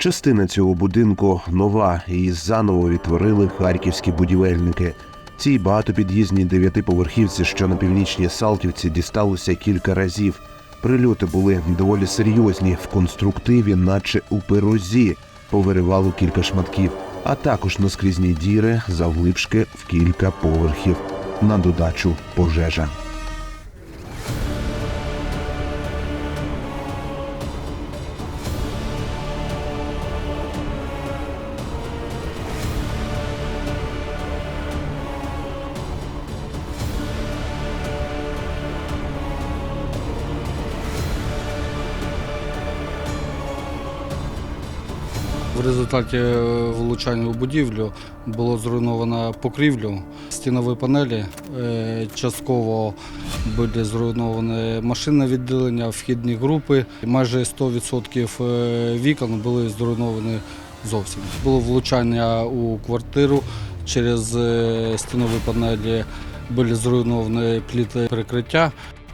Частина цього будинку нова, її заново відтворили харківські будівельники. Цій багатопід'їзній дев'ятиповерхівці, що на північній Салтівці, дісталося кілька разів. Прильоти були доволі серйозні в конструктиві, наче у пирозі, повиривало кілька шматків, а також наскрізні діри завглибшки в кілька поверхів. На додачу пожежа. В результаті е, влучання у будівлю було зруйновано покрівлю, стінові панелі, е, частково були зруйновані машинне відділення, вхідні групи. Майже 100% е, вікон були зруйновані зовсім. Було влучання у квартиру через стінові панелі, були зруйновані пліти перекриття.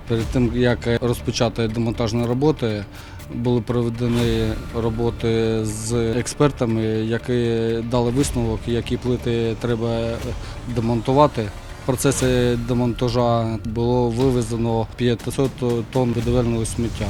Перед тим як розпочати демонтажні роботи, були проведені роботи з експертами, які дали висновок, які плити треба демонтувати. В процесі демонтажа було вивезено 500 тонн будівельного сміття.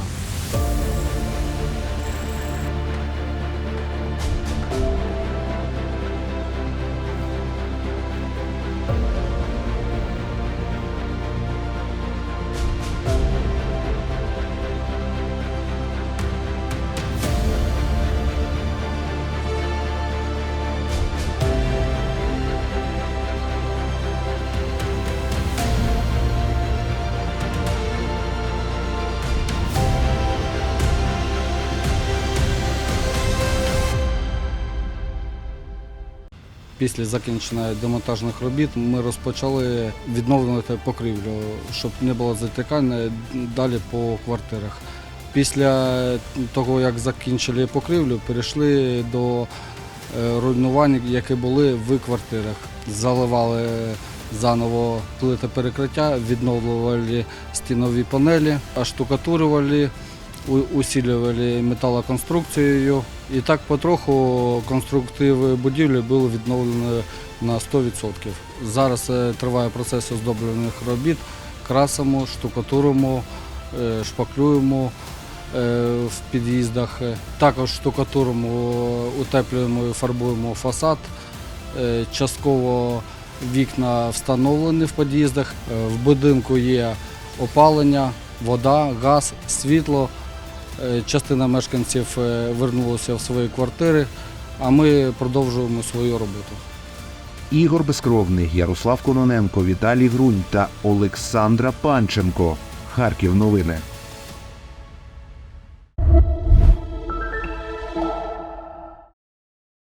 Після закінчення демонтажних робіт ми розпочали відновлювати покрівлю, щоб не було затикання далі по квартирах. Після того, як закінчили покрівлю, перейшли до е, руйнувань, які були в квартирах. Заливали заново плити перекриття, відновлювали стінові панелі, оштукатурювали, у- усилювали металоконструкцією. І так потроху конструктиви будівлі були відновлені на 100%. Зараз е, триває процес оздоблюваних робіт, красимо, штукатуримо, е, шпаклюємо е, в під'їздах. Також штукатуримо, утеплюємо і фарбуємо фасад. Частково вікна встановлені в під'їздах. В будинку є опалення, вода, газ, світло. Е, Частина мешканців е, вернулася в свої квартири, а ми продовжуємо свою роботу. Ігор Безкровний, Ярослав Кононенко, Віталій Грунь та Олександра Панченко. Харків новини.